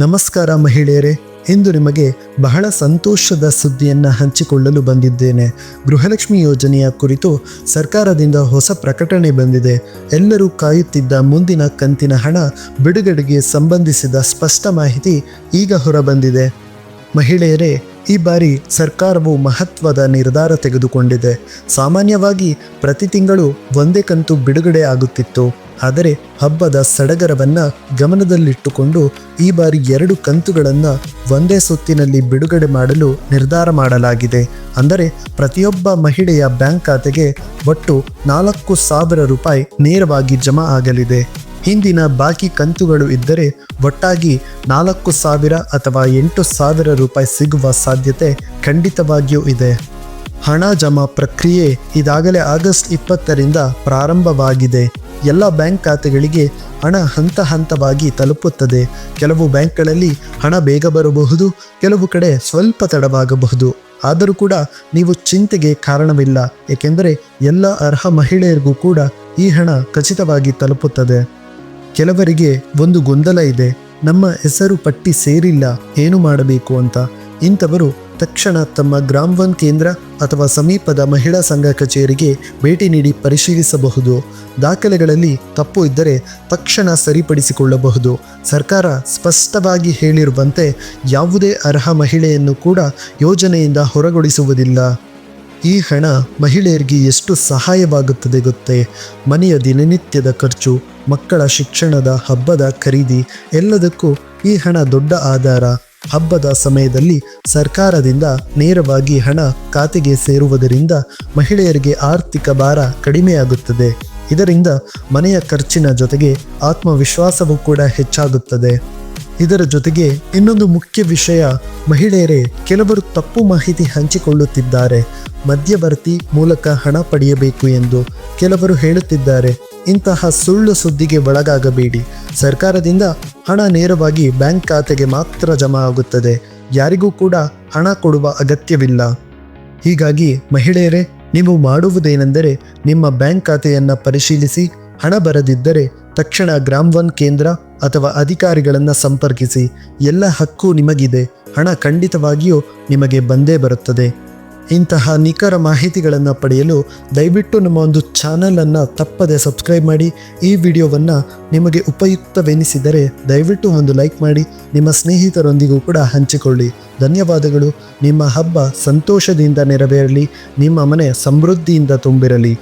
ನಮಸ್ಕಾರ ಮಹಿಳೆಯರೇ, ಇಂದು ನಿಮಗೆ ಬಹಳ ಸಂತೋಷದ ಸುದ್ದಿಯನ್ನು ಹಂಚಿಕೊಳ್ಳಲು ಬಂದಿದ್ದೇನೆ. ಗೃಹಲಕ್ಷ್ಮಿ ಯೋಜನೆಯ ಕುರಿತು ಸರ್ಕಾರದಿಂದ ಹೊಸ ಪ್ರಕಟಣೆ ಬಂದಿದೆ. ಎಲ್ಲರೂ ಕಾಯುತ್ತಿದ್ದ ಮುಂದಿನ ಕಂತಿನ ಹಣ ಬಿಡುಗಡೆಗೆ ಸಂಬಂಧಿಸಿದ ಸ್ಪಷ್ಟ ಮಾಹಿತಿ ಈಗ ಹೊರಬಂದಿದೆ. ಮಹಿಳೆಯರೇ, ಈ ಬಾರಿ ಸರ್ಕಾರವು ಮಹತ್ವದ ನಿರ್ಧಾರ ತೆಗೆದುಕೊಂಡಿದೆ. ಸಾಮಾನ್ಯವಾಗಿ ಪ್ರತಿ ತಿಂಗಳು ಒಂದೇ ಕಂತು ಬಿಡುಗಡೆ ಆಗುತ್ತಿತ್ತು. ಆದರೆ ಹಬ್ಬದ ಸಡಗರವನ್ನು ಗಮನದಲ್ಲಿಟ್ಟುಕೊಂಡು ಈ ಬಾರಿ ಎರಡು ಕಂತುಗಳನ್ನು ಒಂದೇ ಸುತ್ತಿನಲ್ಲಿ ಬಿಡುಗಡೆ ಮಾಡಲು ನಿರ್ಧಾರ ಮಾಡಲಾಗಿದೆ. ಅಂದರೆ ಪ್ರತಿಯೊಬ್ಬ ಮಹಿಳೆಯ ಬ್ಯಾಂಕ್ ಖಾತೆಗೆ ಒಟ್ಟು ನಾಲ್ಕು ಸಾವಿರ ರೂಪಾಯಿ ನೇರವಾಗಿ ಜಮಾ ಆಗಲಿದೆ. ಹಿಂದಿನ ಬಾಕಿ ಕಂತುಗಳು ಇದ್ದರೆ ಒಟ್ಟಾಗಿ ನಾಲ್ಕು ಸಾವಿರ ಅಥವಾ ಎಂಟು ಸಾವಿರ ರೂಪಾಯಿ ಸಿಗುವ ಸಾಧ್ಯತೆ ಖಂಡಿತವಾಗಿಯೂ ಇದೆ. ಹಣ ಜಮಾ ಪ್ರಕ್ರಿಯೆ ಇದಾಗಲೇ ಆಗಸ್ಟ್ ಇಪ್ಪತ್ತರಿಂದ ಪ್ರಾರಂಭವಾಗಿದೆ. ಎಲ್ಲ ಬ್ಯಾಂಕ್ ಖಾತೆಗಳಿಗೆ ಹಣ ಹಂತ ಹಂತವಾಗಿ ತಲುಪುತ್ತದೆ. ಕೆಲವು ಬ್ಯಾಂಕ್ಗಳಲ್ಲಿ ಹಣ ಬೇಗ ಬರಬಹುದು, ಕೆಲವು ಕಡೆ ಸ್ವಲ್ಪ ತಡವಾಗಬಹುದು. ಆದರೂ ಕೂಡ ನೀವು ಚಿಂತೆಗೆ ಕಾರಣವಿಲ್ಲ. ಏಕೆಂದರೆ ಎಲ್ಲ ಅರ್ಹ ಮಹಿಳೆಯರಿಗೂ ಕೂಡ ಈ ಹಣ ಖಚಿತವಾಗಿ ತಲುಪುತ್ತದೆ. ಕೆಲವರಿಗೆ ಒಂದು ಗೊಂದಲ ಇದೆ. ನಮ್ಮ ಹೆಸರು ಪಟ್ಟಿ ಸೇರಿಲ್ಲ. ಏನು ಮಾಡಬೇಕು ಅಂತ. ಇಂಥವರು ತಕ್ಷಣ ತಮ್ಮ ಗ್ರಾಮ್ ಒನ್ ಕೇಂದ್ರ ಅಥವಾ ಸಮೀಪದ ಮಹಿಳಾ ಸಂಘ ಕಚೇರಿಗೆ ಭೇಟಿ ನೀಡಿ ಪರಿಶೀಲಿಸಬಹುದು. ದಾಖಲೆಗಳಲ್ಲಿ ತಪ್ಪು ಇದ್ದರೆ ತಕ್ಷಣ ಸರಿಪಡಿಸಿಕೊಳ್ಳಬಹುದು. ಸರ್ಕಾರ ಸ್ಪಷ್ಟವಾಗಿ ಹೇಳಿರುವಂತೆ ಯಾವುದೇ ಅರ್ಹ ಮಹಿಳೆಯನ್ನು ಕೂಡ ಯೋಜನೆಯಿಂದ ಹೊರಗೊಳಿಸುವುದಿಲ್ಲ. ಈ ಹಣ ಮಹಿಳೆಯರಿಗೆ ಎಷ್ಟು ಸಹಾಯವಾಗುತ್ತದೆ ಗೊತ್ತೇ? ಮನೆಯ ದಿನನಿತ್ಯದ ಖರ್ಚು, ಮಕ್ಕಳ ಶಿಕ್ಷಣದ ಹಬ್ಬದ ಖರೀದಿ ಎಲ್ಲದಕ್ಕೂ ಈ ಹಣ ದೊಡ್ಡ ಆಧಾರ. ಹಬ್ಬದ ಸಮಯದಲ್ಲಿ ಸರ್ಕಾರದಿಂದ ನೇರವಾಗಿ ಹಣ ಖಾತೆಗೆ ಸೇರುವುದರಿಂದ ಮಹಿಳೆಯರಿಗೆ ಆರ್ಥಿಕ ಭಾರ ಕಡಿಮೆಯಾಗುತ್ತದೆ. ಇದರಿಂದ ಮನೆಯ ಖರ್ಚಿನ ಜೊತೆಗೆ ಆತ್ಮವಿಶ್ವಾಸವೂ ಕೂಡ ಹೆಚ್ಚಾಗುತ್ತದೆ. ಇದರ ಜೊತೆಗೆ ಇನ್ನೊಂದು ಮುಖ್ಯ ವಿಷಯ, ಮಹಿಳೆಯರೇ ಕೆಲವರು ತಪ್ಪು ಮಾಹಿತಿ ಹಂಚಿಕೊಳ್ಳುತ್ತಿದ್ದಾರೆ. ಮಧ್ಯವರ್ತಿ ಮೂಲಕ ಹಣ ಪಡೆಯಬೇಕು ಎಂದು ಕೆಲವರು ಹೇಳುತ್ತಿದ್ದಾರೆ. ಇಂತಹ ಸುಳ್ಳು ಸುದ್ದಿಗೆ ಒಳಗಾಗಬೇಡಿ. ಸರ್ಕಾರದಿಂದ ಹಣ ನೇರವಾಗಿ ಬ್ಯಾಂಕ್ ಖಾತೆಗೆ ಮಾತ್ರ ಜಮಾ ಆಗುತ್ತದೆ. ಯಾರಿಗೂ ಕೂಡ ಹಣ ಕೊಡುವ ಅಗತ್ಯವಿಲ್ಲ. ಹೀಗಾಗಿ ಮಹಿಳೆಯರೇ, ನೀವು ಮಾಡುವುದೇನೆಂದರೆ ನಿಮ್ಮ ಬ್ಯಾಂಕ್ ಖಾತೆಯನ್ನು ಪರಿಶೀಲಿಸಿ, ಹಣ ಬರದಿದ್ದರೆ ತಕ್ಷಣ ಗ್ರಾಮ್ ಒನ್ ಕೇಂದ್ರ ಅಥವಾ ಅಧಿಕಾರಿಗಳನ್ನು ಸಂಪರ್ಕಿಸಿ. ಎಲ್ಲ ಹಕ್ಕು ನಿಮಗಿದೆ. ಹಣ ಖಂಡಿತವಾಗಿಯೂ ನಿಮಗೆ ಬಂದೇ ಬರುತ್ತದೆ. ಇಂತಹ ನಿಖರ ಮಾಹಿತಿಗಳನ್ನು ಪಡೆಯಲು ದಯವಿಟ್ಟು ನಮ್ಮ ಒಂದು ಚಾನಲನ್ನು ತಪ್ಪದೆ ಸಬ್ಸ್ಕ್ರೈಬ್ ಮಾಡಿ, ಈ ವಿಡಿಯೋವನ್ನು ನಿಮಗೆ ಉಪಯುಕ್ತವೆನಿಸಿದರೆ ದಯವಿಟ್ಟು ಒಂದು ಲೈಕ್ ಮಾಡಿ, ನಿಮ್ಮ ಸ್ನೇಹಿತರೊಂದಿಗೂ ಕೂಡ ಹಂಚಿಕೊಳ್ಳಿ. ಧನ್ಯವಾದಗಳು. ನಿಮ್ಮ ಹಬ್ಬ ಸಂತೋಷದಿಂದ ನೆರವೇರಲಿ, ನಿಮ್ಮ ಮನೆ ಸಮೃದ್ಧಿಯಿಂದ ತುಂಬಿರಲಿ.